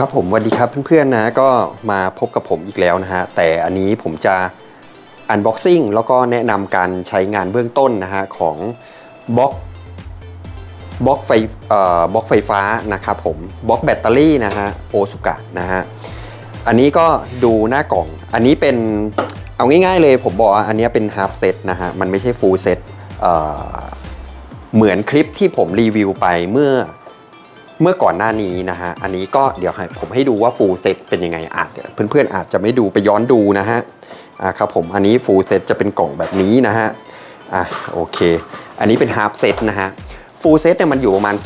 ครับผมวัสดีครับเพื่อนๆนะก็มาพบกับผมอีกแล้วนะฮะ แต่อันนี้ผมจะ unboxing แล้วก็แนะนำการใช้งานเบื้องต้นนะฮะ ของบล็อกบล็อกไฟเอ่อบล็อกไฟฟ้านะครับผมบล็อกแบตเตอรี่นะฮะโอสุกะนะฮะ อันนี้ก็ดูหน้ากล่อง อันนี้เป็นเอาง่ายๆเลยผมบอกว่าอันนี้เป็น half set นะฮะ มันไม่ใช่ full set เอ่อเหมือนคลิปที่ผมรีวิวไปเมื่อ เมื่อก่อนหน้านี้นะฮะ อันนี้ก็เดี๋ยวให้ผมให้ดูว่า full set เป็นยังไงอาจเพื่อนๆอาจจะไม่ดูไปย้อนดูนะฮะอ่าครับผมอันนี้ full set จะเป็นกล่องแบบนี้นะฮะอะโอเค อันนี้เป็น half set นะฮะ full set เนี่ยมันอยู่ประมาณ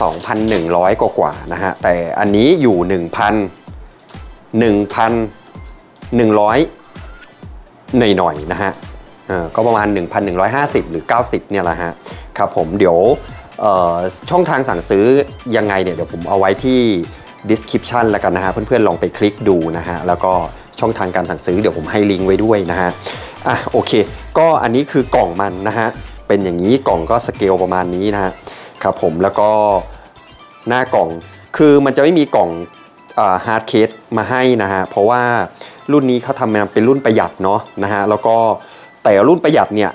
2,100 กว่ากว่าๆนะฮะ แต่อันนี้อยู่ 1,000 1,100 หน่อยๆนะฮะเอ่อก็ประมาณ 1,150 หรือ 90 เนี่ยแหละฮะ ครับผมเดี๋ยว ช่องทางสั่งซื้อยังไงเนี่ยเดี๋ยวผมเอาไว้ที่ description แล้วกันนะฮะเพื่อนๆลองไปคลิกดูนะฮะแล้วก็ช่องทางการสั่งซื้อเดี๋ยวผมให้ลิงก์ไว้ด้วยนะฮะอะโอเค ก็อันนี้คือกล่องมันนะฮะเป็นอย่างนี้กล่องก็สเกลประมาณนี้นะฮะครับผมแล้วก็หน้ากล่องคือมันจะไม่มีกล่องฮาร์ดเคสมาให้นะฮะเพราะว่ารุ่นนี้เขาทำมาเป็นรุ่นประหยัดเนาะนะฮะแล้วก็แต่รุ่นประหยัดเนี่ย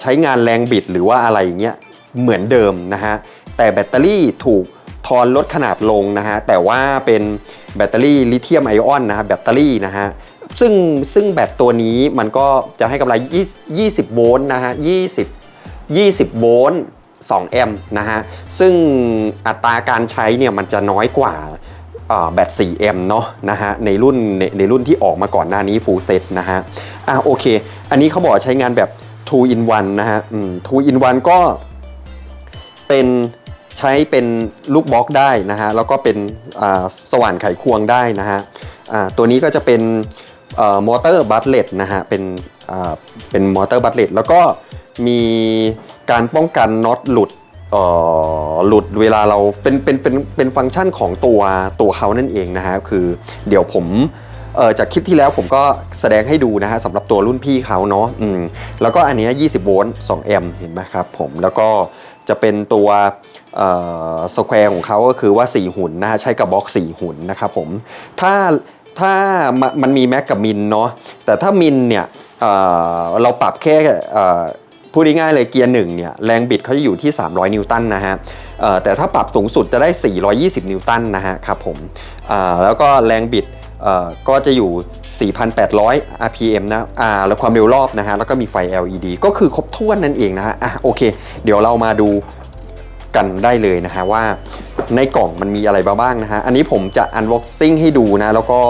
ใช้งานแรงบิดหรือว่าอะไรอย่างเงี้ย เหมือนเดิมนะฮะ แต่แบตเตอรี่ถูกทอนลดขนาดลงนะฮะ แต่ว่าเป็นแบตเตอรี่ลิเธียมไอออนนะฮะแบตเตอรี่นะฮะซึ่งซึ่งแบตตัวนี้มันก็จะให้กำไร 20 โวลต์นะฮะ 20 20 โวลต์ 2 แอมป์นะฮะ ซึ่งอัตราการใช้เนี่ยมันจะน้อยกว่าแบต 4 แอมป์เนาะนะฮะในรุ่นในในรุ่นที่ออกมาก่อนหน้านี้ full set นะฮะ อะโอเค อันนี้เขาบอกใช้งานแบบ 2 in 1 นะฮะ อืม 2 in 1 ก็ เป็นใช้เป็นลูกบล็อกได้นะฮะแล้วก็เป็นสว่านไขควงได้นะฮะตัวนี้ก็จะเป็นมอเตอร์บัตเลตนะฮะเป็นเป็นมอเตอร์บัตเลตแล้วก็มีการป้องกันน็อตหลุดหลุดเวลาเราเป็นเป็นเป็นเป็นฟังก์ชันของตัวตัวเขานั่นเองนะฮะคือเดี๋ยวผม เออจากคลิปที่แล้วผมก็แสดงให้ดูนะฮะสำหรับตัวรุ่นพี่เขาเนาะอืมแล้วก็อันนี้ย20 โวลต์ 2 แอมป์เห็นไหมครับผมแล้วก็จะเป็นตัวสแควร์ของเขาก็คือว่า 4 หุ่นนะฮะใช้กับบล็อก 4 หุ่นนะครับผมถ้าถ้ามันมันมีแม็กกับมินเนาะแต่ถ้ามินเนี่ยเออเราปรับแค่เออพูดง่ายๆเลยเกียร์หนึ่งเนี่ยแรงบิดเขาจะอยู่ที่ 300 นิวตันนะฮะเออแต่ถ้าปรับสูงสุดจะได้ 420 นิวตันนะฮะครับผมอ่าแล้วก็แรงบิด ก็จะอยู่ 4,800 RPM นะอ่าแล้วความเร็วรอบนะฮะ แล้วก็มีไฟ LED ก็คือครบถ้วนนั่นเองนะฮะ อะโอเค เดี๋ยวเรามาดูกันได้เลยนะฮะว่าในกล่องมันมีอะไรบ้างนะฮะ อันนี้ผมจะ unboxing ให้ดูนะ แล้วก็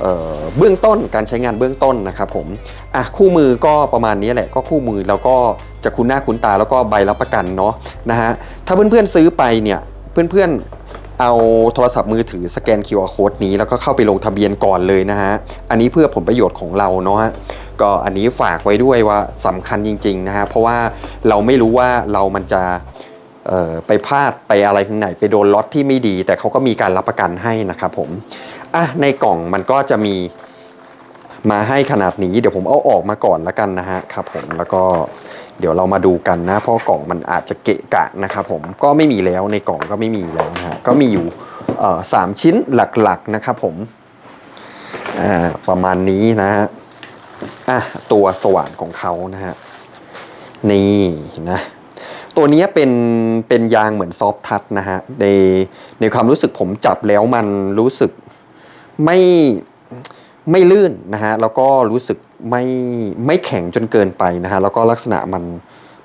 เอ่อเบื้องต้นการใช้งานเบื้องต้นนะครับผมอะคู่มือก็ประมาณนี้แหละ ก็คู่มือแล้วก็จะคุ้นหน้าคุ้นตาแล้วก็ใบรับประกันเนาะนะฮะ ถ้าเพื่อนๆซื้อไปเนี่ยเพื่อนๆ เอาโทรศัพท์มือถือสแกน QR Code นี้แล้วก็เข้าไปลงทะเบียนก่อนเลยนะฮะ อันนี้เพื่อผลประโยชน์ของเราเนาะก็อันนี้ฝากไว้ด้วยว่าสำคัญจริงๆนะฮะ เพราะว่าเราไม่รู้ว่าเรามันจะไปพลาดไปอะไรทางไหน ไปโดนล็อตที่ไม่ดี แต่เขาก็มีการรับประกันให้นะครับผม อะในกล่องมันก็จะมีมาให้ขนาดนี้ เดี๋ยวผมเอาออกมาก่อนละกันนะฮะครับผมแล้วก็ เดี๋ยวเรามาดูกันนะ เพราะกล่องมันอาจจะเกะกะนะครับผมก็ไม่มีแล้วในกล่องก็ไม่มีแล้วนะฮะก็มีอยู่สามชิ้นหลักๆนะครับผมประมาณนี้นะฮะอะตัวสว่านของเขานะฮะนี่นะตัวนี้เป็นเป็นยางเหมือนซอฟทัชนะฮะในในความรู้สึกผมจับแล้วมันรู้สึกไม่ไม่ลื่นนะฮะแล้วก็รู้สึก ไม่ไม่แข็งจนเกินไปนะฮะแล้วก็ลักษณะมัน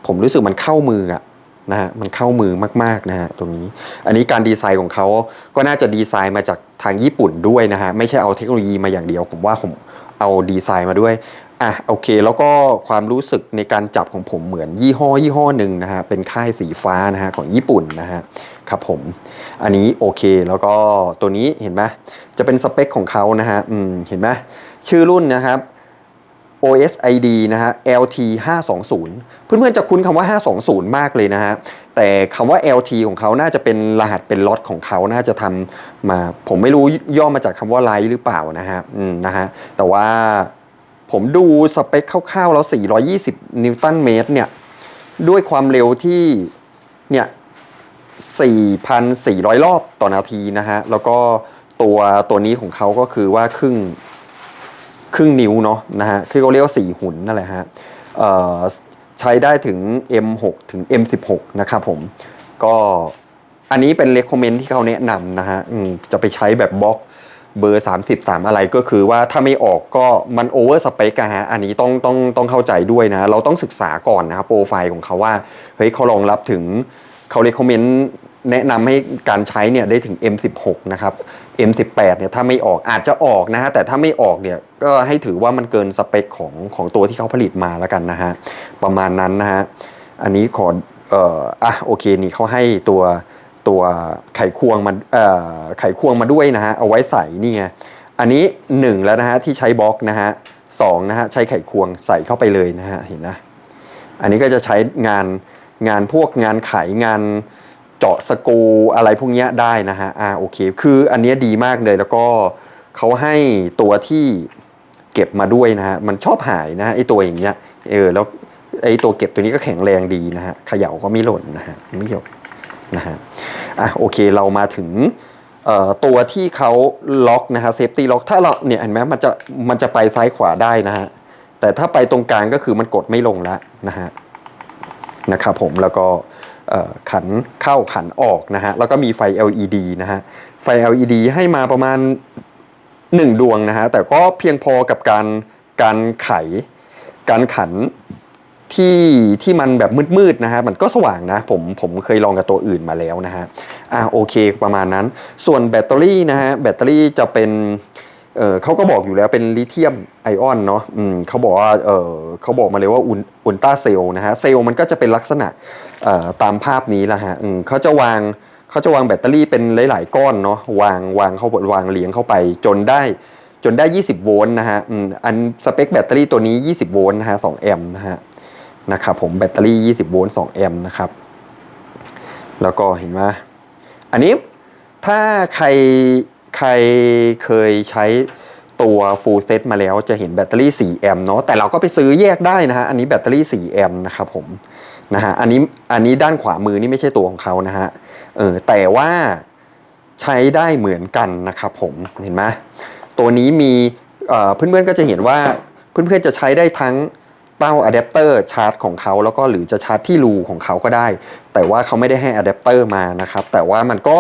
ผมรู้สึกมันเข้ามืออะนะฮะมันเข้ามือมากๆนะฮะตรงนี้ อันนี้การดีไซน์ของเขาก็น่าจะดีไซน์มาจากทางญี่ปุ่นด้วยนะฮะไม่ใช่เอาเทคโนโลยีมาอย่างเดียว ผมว่าผมเอาดีไซน์มาด้วยอะโอเค แล้วก็ความรู้สึกในการจับของผมเหมือนยี่ห้อยี่ห้อหนึ่งนะฮะเป็นค่ายสีฟ้านะฮะของญี่ปุ่นนะฮะครับผม อันนี้โอเคแล้วก็ตัวนี้เห็นไหมจะเป็นสเปคของเขานะฮะอืมเห็นไหมชื่อรุ่นนะครับ OSID นะฮะ LT 520เพื่อนๆจะคุ้นคำว่า 520 มากเลยนะฮะ แต่คำว่า LT ของเขาน่าจะเป็นรหัสเป็นล็อตของเขาน่าจะทำมา ผมไม่รู้ย่อมาจากคำว่าไลท์หรือเปล่านะฮะอืมนะฮะ แต่ว่าผมดูสเปคคร่าวๆแล้ว 420 นิวตันเมตรเนี่ย ด้วยความเร็วที่ เนี่ย 4,400 รอบต่อนาทีนะฮะ แล้วก็ตัวตัวนี้ของเขาก็คือว่าครึ่ง ครึ่งนิ้วเนาะนะฮะคือเขาเรียกว่าสี่หุ่นนั่นแหละฮะใช้ได้ถึง M6 ถึง M16 นะครับผมก็อันนี้เป็น recommend ที่เขาแนะนำนะฮะจะไปใช้แบบบล็อกเบอร์ 33 อะไรก็คือว่าถ้าไม่ออกก็มันโอเวอร์สเปกอะฮะอันนี้ต้องต้องต้องเข้าใจด้วยนะ เราต้องศึกษาก่อนนะครับโปรไฟล์ของเขาว่าเฮ้ยเขารองรับถึงเขา recommend แนะนำให้การใช้เนี่ยได้ถึง M16 นะครับ M18 เนี่ยถ้าไม่ออกอาจจะออกนะฮะแต่ถ้าไม่ออกเนี่ยก็ให้ถือว่ามันเกินสเปคของของตัวที่เขาผลิตมาแล้วกันนะฮะประมาณนั้นนะฮะอันนี้ขอเอ่ออะโอเคนี่เขาให้ตัวตัวไขควงมาเอ่อไขควงมาด้วยนะฮะเอาไว้ใส่นี่ไงอันนี้ 1 แล้วนะฮะที่ใช้บล็อกนะฮะสองนะฮะใช้ไขควงใส่เข้าไปเลยนะฮะเห็นนะ อันนี้ก็จะใช้งานงานพวกงานไขงาน เจาะสกูอะไรพวกนี้ได้นะฮะอ่าโอเค คืออันเนี้ยดีมากเลยแล้วก็เขาให้ตัวที่เก็บมาด้วยนะฮะมันชอบหายนะฮะไอตัวอย่างเงี้ยเออแล้วไอตัวเก็บตัวนี้ก็แข็งแรงดีนะฮะเขย่าก็ไม่หล่นนะฮะไม่หยดนะฮะอะโอเคเรามาถึงตัวที่เขาล็อกนะฮะเซฟตี้ล็อกถ้าเราเนี่ยเห็นไหมมันจะมันจะไปซ้ายขวาได้นะฮะแต่ถ้าไปตรงกลางก็คือมันกดไม่ลงแล้วนะฮะนะครับผมแล้วก็ ขันเข้าขันออกนะฮะแล้วก็มีไฟ LED นะฮะไฟ LED ให้มาประมาณ 1 ดวงนะฮะแต่ก็เพียงพอกับการการไขการขันที่ที่มันแบบมืดๆนะฮะมันก็สว่างนะผมผมเคยลองกับตัวอื่นมาแล้วนะฮะอะโอเคประมาณนั้น ส่วนแบตเตอรี่นะฮะแบตเตอรี่จะเป็น เออเขาก็บอกอยู่แล้วเป็นลิเธียมไอออนเนาะอืมเขาบอกว่าเออเขาบอกมาเลยว่าอุลอุลตราเซลล์นะฮะเซลล์มันก็จะเป็นลักษณะเอ่อตามภาพนี้ละฮะอืมเขาจะวางเขาจะวางแบตเตอรี่เป็นหลาย ๆ ก้อนเนาะวางวางเข้าวางเลี้ยงเข้าไปจนได้จนได้ 20 โวลต์นะฮะอืมอันสเปคแบตเตอรี่ตัวนี้ 20 โวลต์นะฮะ2แอมป์นะฮะนะครับผมแบตเตอรี่ 20 โวลต์2แอมป์นะครับ แล้วก็เห็นไหมอันนี้ถ้าใคร ใครเคยใช้ตัว full set มาแล้วจะเห็นแบตเตอรี่ 4 แอมป์เนาะแต่เราก็ไปซื้อแยกได้นะฮะ อันนี้แบตเตอรี่ 4 แอมป์นะครับผมนะฮะอันนี้อันนี้ด้านขวามือนี่ไม่ใช่ตัวของเขานะฮะเออแต่ว่าใช้ได้เหมือนกันนะครับผมเห็นไหมตัวนี้มีเอ่อเพื่อนๆก็จะเห็นว่าเพื่อนๆจะใช้ได้ทั้งเต้าอะแดปเตอร์ชาร์จของเขาแล้วก็หรือจะชาร์จที่รูของเขาก็ได้ แต่ว่าเขาไม่ได้ให้อะแดปเตอร์มานะครับแต่ว่ามันก็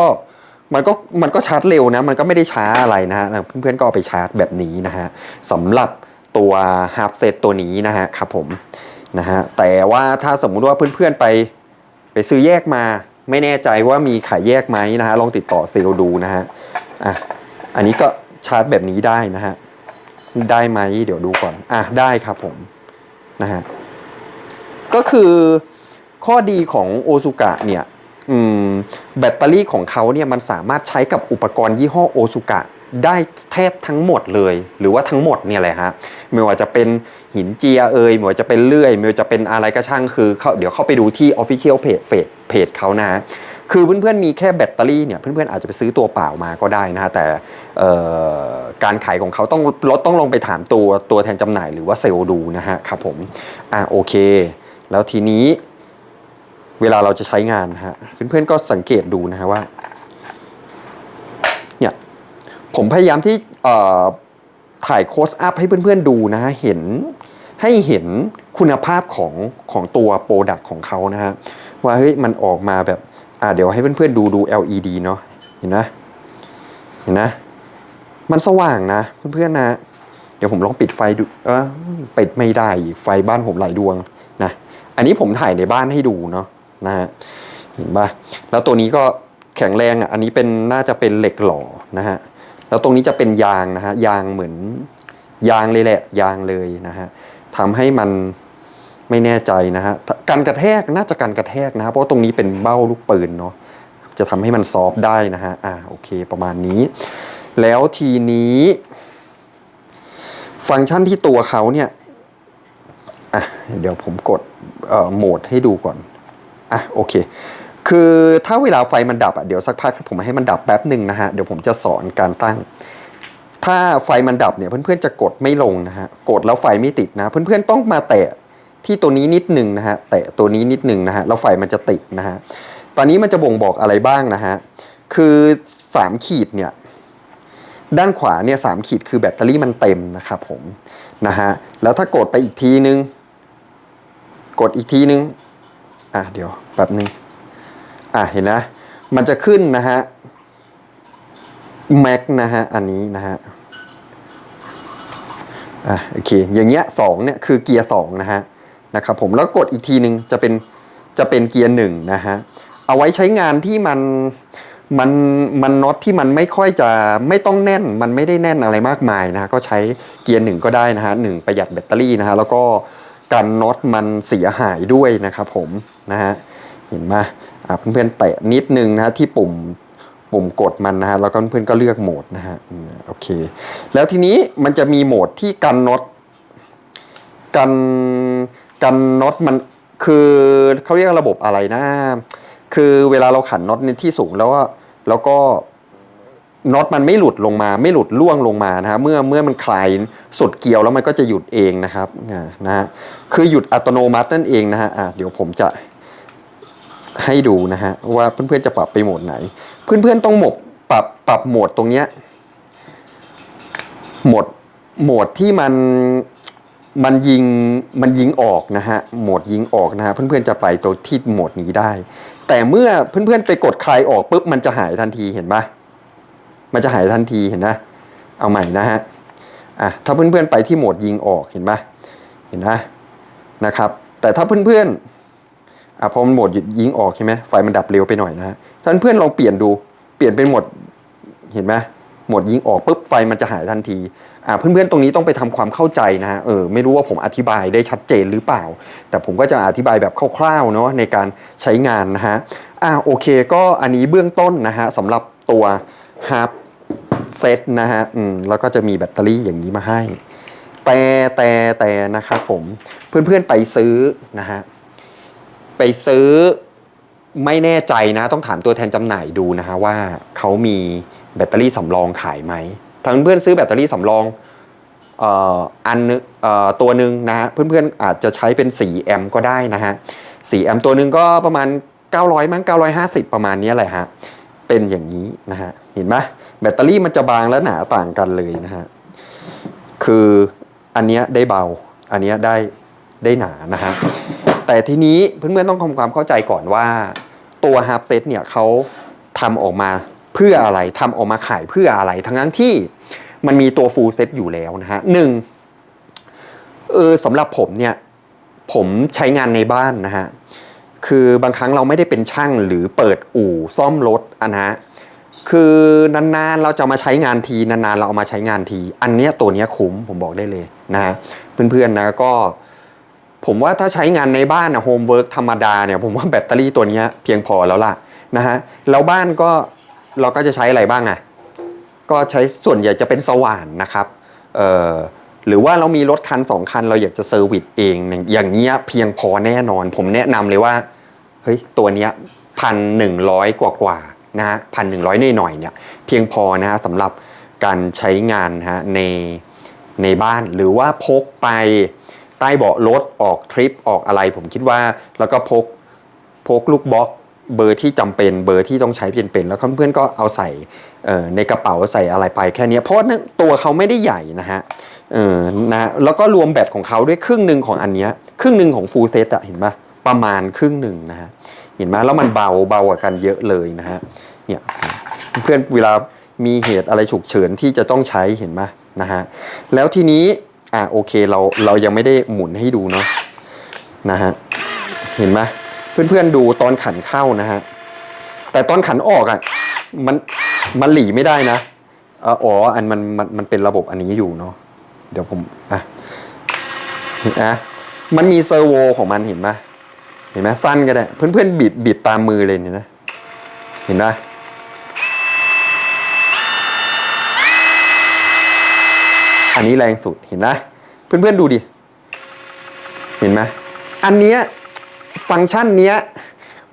มันก็มันก็ชาร์จเร็วนะ มันก็ไม่ได้ช้าอะไรนะฮะเพื่อนๆก็เอาไปชาร์จแบบนี้นะฮะสำหรับตัวฮาร์ s เซตตัวนี้นะฮะครับผมนะฮะแต่ว่าถ้าสมมุติว่าเพื่อนๆไปไปซื้อแยกมาไม่แน่ใจว่ามีขายแยกไหมนะฮะลองติดต่อเซลล์ดูนะฮะอะอันนี้ก็ชาร์จแบบนี้ได้นะฮะได้ไหมเดี๋ยวดูก่อนอะได้ครับผมนะฮะก็คือข้อดีของโอซูกะเนี่ย แบตเตอรี่ของเขาเนี่ยมันสามารถใช้กับอุปกรณ์ยี่ห้อโอซูกะได้แทบทั้งหมดเลย หรือว่าทั้งหมดเนี่ยแหละฮะไม่ว่าจะเป็นหินเจียเอยไม่ว่าจะเป็นเลื่อยไม่ว่าจะเป็นอะไรก็ช่างคือเขาเดี๋ยวเข้าไปดูที่ Official Page เพจเพจเขานะฮะคือเพื่อนๆมีแค่แบตเตอรี่เนี่ยเพื่อนๆอาจจะไปซื้อตัวเปล่ามาก็ได้นะฮะแต่การขายของเขาต้องรถต้องลงไปถามตัวตัวแทนจำหน่ายหรือว่าเซลล์ดูนะฮะครับผมอะโอเค แล้วทีนี้ เวลาเราจะใช้งานนะฮะเพื่อนๆก็สังเกตดูนะฮะว่าเนี่ยผมพยายามที่เอ่อถ่ายโคสอัพให้เพื่อนๆดูนะฮะเห็นให้เห็นคุณภาพของของตัวโปรดักของเขานะฮะว่าเฮ้ยมันออกมาแบบอ่าเดี๋ยวให้เพื่อนๆดูดู LED เนาะเห็นนะเห็นนะ มันสว่างนะเพื่อนๆนะเดี๋ยวผมลองปิดไฟดูเออปิดไม่ได้ไฟบ้านผมหลายดวงนะอันนี้ผมถ่ายในบ้านให้ดูเนาะ นะฮะเห็นปะแล้วตัวนี้ก็แข็งแรงอะอันนี้เป็นน่าจะเป็นเหล็กหล่อนะฮะแล้วตรงนี้จะเป็นยางนะฮะยางเหมือนยางเลยแหละ ยางเลยนะฮะทำให้มันไม่แน่ใจนะฮะการกระแทกน่าจะการกระแทกนะฮะเพราะตรงนี้เป็นเบ้าลูกปืนเนาะจะทำให้มันซอฟได้นะฮะ อ่า โอเค ประมาณนี้ แล้วทีนี้ ฟังก์ชันที่ตัวเขาเนี่ย อะ เดี๋ยวผมกด เอ่อ โหมดให้ดูก่อน อะโอเค คือถ้าเวลาไฟมันดับอะเดี๋ยวสักพักผมให้มันดับแป๊บหนึ่งนะฮะเดี๋ยวผมจะสอนการตั้ง ถ้าไฟมันดับเนี่ยเพื่อนๆจะกดไม่ลงนะฮะกดแล้วไฟไม่ติดนะ เพื่อนๆต้องมาแตะที่ตัวนี้นิดหนึ่งนะฮะแตะตัวนี้นิดหนึ่งนะฮะแล้วไฟมันจะติดนะฮะตอนนี้มันจะบ่งบอกอะไรบ้างนะฮะคือ3ขีดเนี่ยด้านขวาเนี่ยสามขีดคือแบตเตอรี่มันเต็มนะครับผมนะฮะแล้วถ้ากดไปอีกทีนึง กดอีกทีนึง อะเดี๋ยวแป๊บนึงอะเห็นนะ มันจะขึ้นนะฮะแม็กนะฮะ อันนี้นะฮะ อะโอเค อย่างเงี้ยสองเนี่ยคือเกียร์สองนะฮะ นะครับผม แล้วกดอีกทีหนึ่งจะเป็น จะเป็นเกียร์หนึ่งนะฮะ เอาไว้ใช้งานที่มัน มัน มันน็อตที่มันไม่ค่อยจะ ไม่ต้องแน่น มันไม่ได้แน่นอะไรมากมายนะฮะ ก็ใช้เกียร์หนึ่งก็ได้นะฮะหนึ่งประหยัดแบตเตอรี่นะฮะ แล้วก็กันน็อตมันเสียหายด้วยนะครับผม นะฮะเห็นไหมอะเพื่อนๆแตะนิดนึงนะฮะที่ปุ่มปุ่มกดมันนะฮะแล้วก็เพื่อนๆก็เลือกโหมดนะฮะโอเค แล้วทีนี้มันจะมีโหมดที่กันน็อตกันกันน็อตมันคือเขาเรียกระบบอะไรนะ คือเวลาเราขันน็อตในที่สูงแล้วก็แล้วก็น็อตมันไม่หลุดลงมา ไม่หลุดล่วงลงมานะฮะเมื่อเมื่อมันคลายสุดเกลียวแล้วมันก็จะหยุดเองนะครับนะฮะคือหยุดอัตโนมัตินั่นเองนะฮะะเดี๋ยวผมจะ ให้ดูนะฮะว่าเพื่อนๆจะปรับไปโหมดไหน เพื่อนๆต้องหมดปรับปรับโหมดตรงเนี้ยโหมดโหมดที่มันมันยิงมันยิงออกนะฮะโหมดยิงออกนะฮะเพื่อนๆจะไปตัวที่โหมดนี้ได้ แต่เมื่อเพื่อนๆไปกดคลายออกปุ๊บมันจะหายทันทีเห็นปะมันจะหายทันทีเห็นนะเอาใหม่นะฮะอะถ้าเพื่อนๆไปที่โหมดยิงออกเห็นปะเห็นนะนะครับ แต่ถ้าเพื่อนๆ อะพอมันโหมดยิงออกใช่ไหมไฟมันดับเร็วไปหน่อยนะฮะท่านเพื่อนลองเปลี่ยนดูเปลี่ยนเป็นโหมดเห็นไหมโหมดยิงออกปุ๊บไฟมันจะหายทันทีอ่าเพื่อนๆตรงนี้ต้องไปทำความเข้าใจนะฮะเออไม่รู้ว่าผมอธิบายได้ชัดเจนหรือเปล่า แต่ผมก็จะอธิบายแบบคร่าวๆเนาะในการใช้งานนะฮะอ่าโอเคก็อันนี้เบื้องต้นนะฮะสำหรับตัวฮาร์ปเซตนะฮะอืมแล้วก็จะมีแบตเตอรี่อย่างนี้มาให้ แต่แต่แต่นะครับผมเพื่อนๆไปซื้อนะฮะ ไปซื้อไม่แน่ใจนะต้องถามตัวแทนจำหน่ายดูนะฮะว่าเขามีแบตเตอรี่สำรองขายไหมทางเพื่อนซื้อแบตเตอรี่สำรองอันตัวหนึ่งนะฮะเพื่อนๆอาจจะใช้เป็น 4 แอมป์ก็ได้นะฮะ 4 แอมป์ตัวหนึ่งก็ประมาณ 900 มั้ง 950 ประมาณนี้แหละฮะ เป็นอย่างนี้นะฮะ เห็นไหมแบตเตอรี่มันจะบางและหนาต่างกันเลยนะฮะ คืออันเนี้ยได้เบา อันเนี้ยได้ได้หนานะฮะ แต่ทีนี้เพื่อนๆต้องทำความเข้าใจก่อนว่าตัวฮาร์ p เซตเนี่ยเขาทำออกมาเพื่ออะไรทำออกมาขายเพื่ออะไร ทั้งนั้นที่มันมีตัวฟูลเซตอยู่แล้วนะฮะหนึ่งเออสำหรับผมเนี่ยผมใช้งานในบ้านนะฮะคือบางครั้งเราไม่ได้เป็นช่างหรือเปิดอู่ซ่อมรถอะนะฮะคือนานๆเราจะมาใช้งานทีนานๆเราเอามาใช้งานที อันเนี้ยตัวเนี้ยคุ้มผมบอกได้เลยนะฮะเพื่อนๆนะก็ ผมว่าถ้าใช้งานในบ้านนะโฮมเวิร์กธรรมดาเนี่ยผมว่าแบตเตอรี่ตัวนี้เพียงพอแล้วล่ะนะฮะแล้วบ้านก็เราก็จะใช้อะไรบ้างอะ่ะก็ใช้ส่วนใหญ่จะเป็นสว่านนะครับเอ่อหรือว่าเรามีรถคันสองคัน เราอยากจะเซอร์วิสเองอย่างเงี้ยเพียงพอแน่นอน ผมแนะนำเลยว่าเฮ้ยตัวเนี้ยพันหนึ่งร้อยกว่ากว่านะฮะพันหนึ่งร้อยหน่อยเนี่ยเพียงพอนะฮะสำหรับการใช้งานนะฮะในในบ้านหรือว่าพกไป ต้เบาะรถออกทริปออกอะไร ผมคิดว่าแล้วก็พกพกลูกบล็อกเบอร์ที่จำเป็นเบอร์ที่ต้องใช้เป็นๆแล้วเพื่อนๆก็เอาใส่ในกระเป๋าใส่อะไรไปแค่นี้เพราะตัวเขาไม่ได้ใหญ่นะฮะเออนะแล้วก็รวมแบตของเขาด้วยครึ่งหนึ่งของอันนี้ครึ่งหนึ่งของฟูลเซตอะเห็นปะประมาณครึ่งหนึ่งนะฮะเห็นไหมแล้วมันเบาเบากว่ากันเยอะเลยนะฮะเนี่ยเพื่อนเวลามีเหตุอะไรฉุกเฉินที่จะต้องใช้เห็นไหมนะฮะแล้วทีนี้ อะโอเคเราเรายังไม่ได้หมุนให้ดูเนาะนะฮะเห็นไหมเพื่อนๆดูตอนขันเข้านะฮะแต่ตอนขันออกอะมันมันหลีไม่ได้นะอ๋ออันมันมันมันเป็นระบบอันนี้อยู่เนาะเดี๋ยวผมอะเห็นไหมมันมีเซอร์โวของมันเห็นไหมเห็นไหมสั้นก็ได้เพื่อนๆบีบบีบตามมือเลยเนี่ยนะเห็นไหม อันนี้แรงสุดเห็นไหมเพื่อนๆดูดิ เห็นไหมอันเนี้ยฟังก์ชันเนี้ย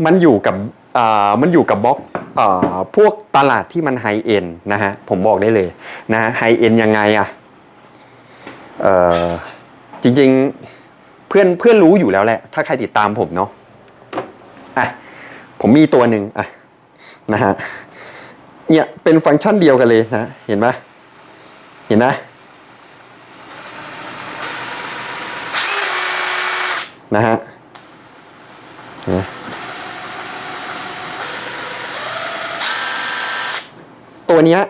มันอยู่กับอ่ามันอยู่กับบล็อกอ่าพวกตลาดที่มันไฮเอ็นนะฮะ ผมบอกได้เลยนะไฮเอ็นยังไงอะเอ่อจริงๆเพื่อนเพื่อนรู้อยู่แล้วแหละ ถ้าใครติดตามผมเนาะอะผมมีตัวหนึ่งอะนะฮะเนี่ยเป็นฟังก์ชันเดียวกันเลยนะ เห็นไหมเห็นนะ นะฮะเนไหมตัวเนี้ย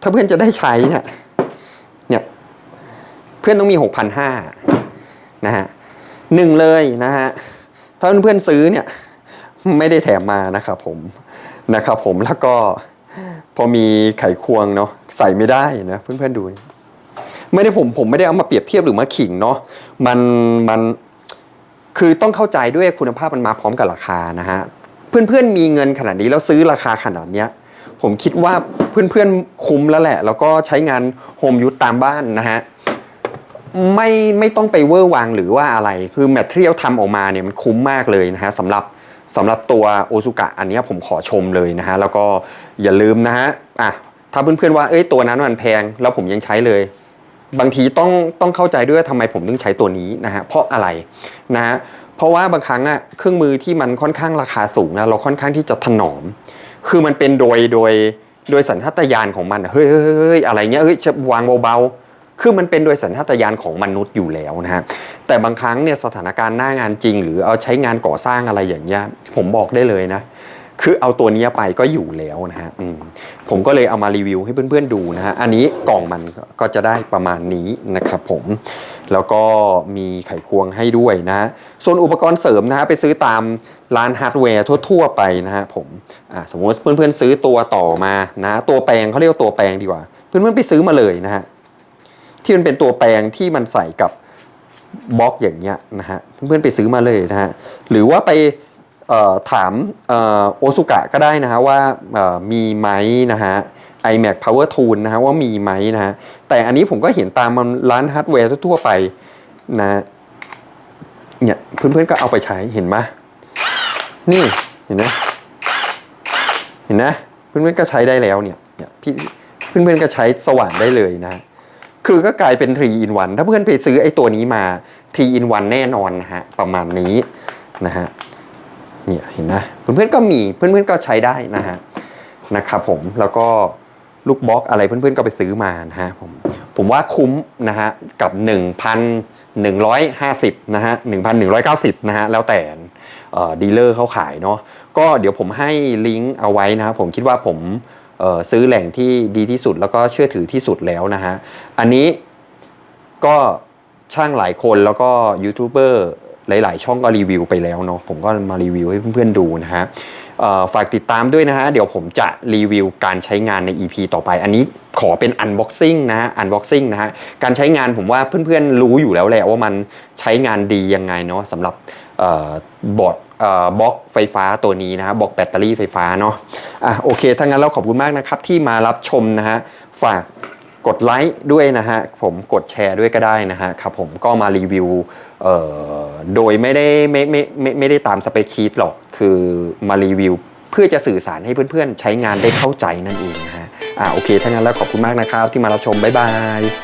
ถ้าเพื่อนจะได้ใช้เนี่ยเนี่ยเพื่อนต้องมี6,500นห้านะฮะหนึ่งเลยนะฮะถ้าเพื่อนซื้อเนี่ยไม่ได้แถมมานะครับผมนะครับผมแล้วก็พอมีไขควงเนาะใส่ไม่ได้นะเพื่อนๆดูนี่ไม่ได้ผมผมไม่ได้เอามาเปรียบเทียบหรือมาขิงเนาะมันมัน คือต้องเข้าใจด้วยคุณภาพมันมาพร้อมกับราคานะฮะ เพื่อนๆมีเงินขนาดนี้แล้วซื้อราคาขนาดเนี้ยผมคิดว่าเพื่อนๆคุ้มแล้วแหละ แล้วก็ใช้งานโฮมยูทตามบ้านนะฮะไม่ไม่ต้องไปเวอร์วางหรือว่าอะไร คือแมทเทียลทำออกมาเนี่ยมันคุ้มมากเลยนะฮะสำหรับสำหรับตัวโอซุกะอันนี้ผมขอชมเลยนะฮะ แล้วก็อย่าลืมนะฮะอะถ้าเพื่อนๆว่าเอ้ยตัวนั้นมันแพง แล้วผมยังใช้เลย บางทีต้องต้องเข้าใจด้วยว่าทำไมผมถึงใช้ตัวนี้นะฮะเพราะอะไรนะฮะเพราะว่าบางครั้งอะเครื่องมือที่มันค่อนข้างราคาสูงนะเราค่อนข้างที่จะถนอม คือมันเป็นโดยโดยโดยสัญชาตญาณของมันเฮ้ยเฮ้ยอะไรเงี้ยเฮ้ยวางเบาๆคือมันเป็นโดยสัญชาตญาณของมนุษย์อยู่แล้วนะฮะแต่บางครั้งเนี่ยสถานการณ์หน้างานจริง หรือเอาใช้งานก่อสร้างอะไรอย่างเงี้ยผมบอกได้เลยนะ คือเอาตัวนี้ไปก็อยู่แล้วนะฮะผมก็เลยเอามารีวิวให้เพื่อนๆดูนะฮะ อันนี้กล่องมันก็จะได้ประมาณนี้นะครับผม แล้วก็มีไขควงให้ด้วยนะฮะส่วนอุปกรณ์เสริมนะฮะไปซื้อตามร้านฮาร์ดแวร์ทั่ว ๆ ไปนะฮะผมสมมติเพื่อนๆซื้อตัวต่อมานะ ตัวแปลงเขาเรียกตัวแปลงดีกว่า เพื่อนๆไปซื้อมาเลยนะฮะ ที่มันเป็นตัวแปลงที่มันใส่กับบล็อกอย่างเงี้ยนะฮะ เพื่อนๆไปซื้อมาเลยนะฮะ หรือว่าไป ถามโอซุกะก็ได้นะฮะว่ามีไหมนะฮะ iMac Power Tool นะฮะว่ามีไหมนะฮะ แต่อันนี้ผมก็เห็นตามร้านฮาร์ดแวร์ทั่วไปนะฮะเนี่ยเพื่อนๆก็เอาไปใช้เห็นไหมนี่เห็นไหมเห็นนะเพื่อนๆก็ใช้ได้แล้วเนี่ยเนี่ยพี่เพื่อนๆก็ใช้สว่านได้เลยนะ คือก็กลายเป็น3 in 1ถ้าเพื่อนไปซื้อไอ้ตัวนี้มา3 in 1แน่นอนนะฮะประมาณนี้นะฮะ เนี่ยเห็นนะเพื่อนๆก็มีเพื่อนๆก็ใช้ได้นะฮะนะครับผมแล้วก็ลูกบล็อกอะไรเพื่อนๆก็ไปซื้อมานะฮะผมผมว่าคุ้มนะฮะกับ 1,150นะฮะ1,190นะฮะแล้วแต่ดีลเลอร์เขาขายเนาะก็เดี๋ยวผมให้ลิงก์เอาไว้นะครับผมคิดว่าผมซื้อแหล่งที่ดีที่สุดแล้วก็เชื่อถือที่สุดแล้วนะฮะอันนี้ก็ช่างหลายคนแล้วก็ยูทูบเบอร์ หลายๆ ช่องก็รีวิวไปแล้วเนาะผมก็มารีวิวให้เพื่อนๆดูนะฮะฝากติดตามด้วยนะฮะ เดี๋ยวผมจะรีวิวการใช้งานใน EP ต่อไป อันนี้ขอเป็น Unboxing นะฮะ Unboxing นะฮะ การใช้งานผมว่าเพื่อนๆรู้อยู่แล้วแหละว่ามันใช้งานดียังไงเนาะสำหรับบอร์ดบล็อกไฟฟ้าตัวนี้นะฮะบล็อกแบตเตอรี่ไฟฟ้าเนาะอะโอเค ถ้างั้นเราขอบคุณมากนะครับที่มารับชมนะฮะ ฝาก กดไลค์ด้วยนะฮะผมกดแชร์ด้วยก็ได้นะฮะครับผมก็มารีวิวโดยไม่ได้ไม่ไม่ไม่ไม่ได้ตามสเปคชีตหรอกคือมารีวิว เพื่อจะสื่อสารให้เพื่อนๆ ใช้งานได้เข้าใจนั่นเองนะฮะอ่าโอเคถ้างั้นแล้วขอบคุณมากนะครับที่มารับชมบ๊ายบาย